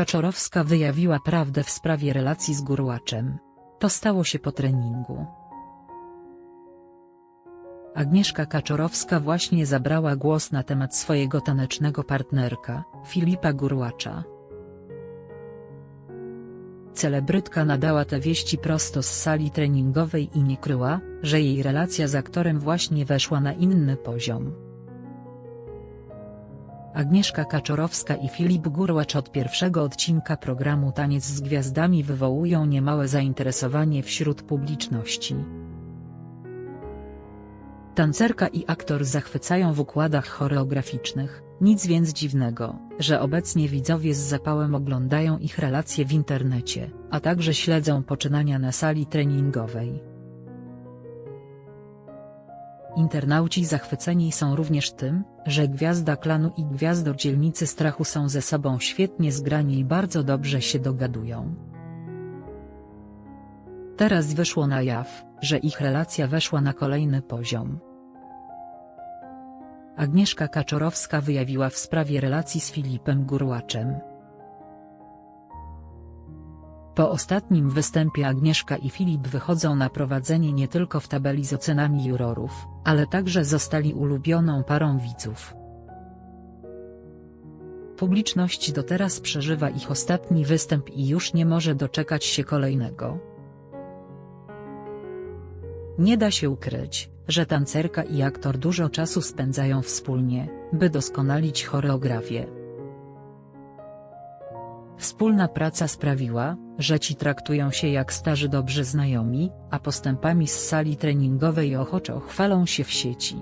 Kaczorowska wyjawiła prawdę w sprawie relacji z Gurłaczem. To stało się po treningu. Agnieszka Kaczorowska właśnie zabrała głos na temat swojego tanecznego partnerka, Filipa Gurłacza. Celebrytka nadała te wieści prosto z sali treningowej i nie kryła, że jej relacja z aktorem właśnie weszła na inny poziom. Agnieszka Kaczorowska i Filip Gurłacz od pierwszego odcinka programu Taniec z Gwiazdami wywołują niemałe zainteresowanie wśród publiczności. Tancerka i aktor zachwycają w układach choreograficznych, nic więc dziwnego, że obecnie widzowie z zapałem oglądają ich relacje w internecie, a także śledzą poczynania na sali treningowej. Internauci zachwyceni są również tym, że gwiazda klanu i gwiazdor dzielnicy strachu są ze sobą świetnie zgrani i bardzo dobrze się dogadują. Teraz wyszło na jaw, że ich relacja weszła na kolejny poziom. Agnieszka Kaczorowska wyjawiła w sprawie relacji z Filipem Gurłaczem. Po ostatnim występie Agnieszka i Filip wychodzą na prowadzenie nie tylko w tabeli z ocenami jurorów, ale także zostali ulubioną parą widzów. Publiczność do teraz przeżywa ich ostatni występ i już nie może doczekać się kolejnego. Nie da się ukryć, że tancerka i aktor dużo czasu spędzają wspólnie, by doskonalić choreografię. Wspólna praca sprawiła, że ci traktują się jak starzy dobrzy znajomi, a postępami z sali treningowej ochoczo chwalą się w sieci.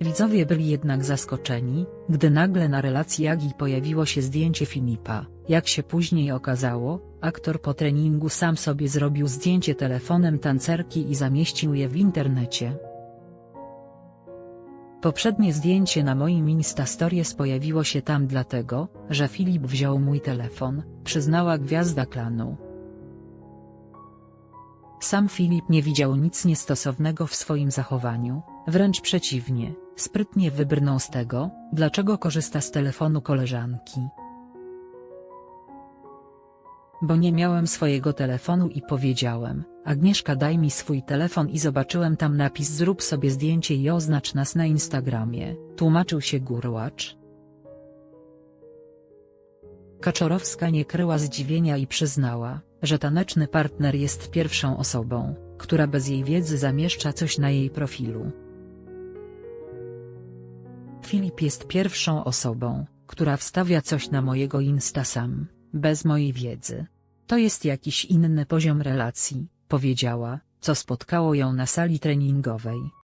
Widzowie byli jednak zaskoczeni, gdy nagle na relacji Agi pojawiło się zdjęcie Filipa, jak się później okazało, aktor po treningu sam sobie zrobił zdjęcie telefonem tancerki i zamieścił je w internecie. Poprzednie zdjęcie na moim Instastories pojawiło się tam dlatego, że Filip wziął mój telefon, przyznała gwiazda klanu. Sam Filip nie widział nic niestosownego w swoim zachowaniu, wręcz przeciwnie, sprytnie wybrnął z tego, dlaczego korzysta z telefonu koleżanki. Bo nie miałem swojego telefonu i powiedziałem, Agnieszka daj mi swój telefon i zobaczyłem tam napis zrób sobie zdjęcie i oznacz nas na Instagramie, tłumaczył się Gurłacz. Kaczorowska nie kryła zdziwienia i przyznała, że taneczny partner jest pierwszą osobą, która bez jej wiedzy zamieszcza coś na jej profilu. Filip jest pierwszą osobą, która wstawia coś na mojego Insta sam, bez mojej wiedzy. To jest jakiś inny poziom relacji, powiedziała, co spotkało ją na sali treningowej.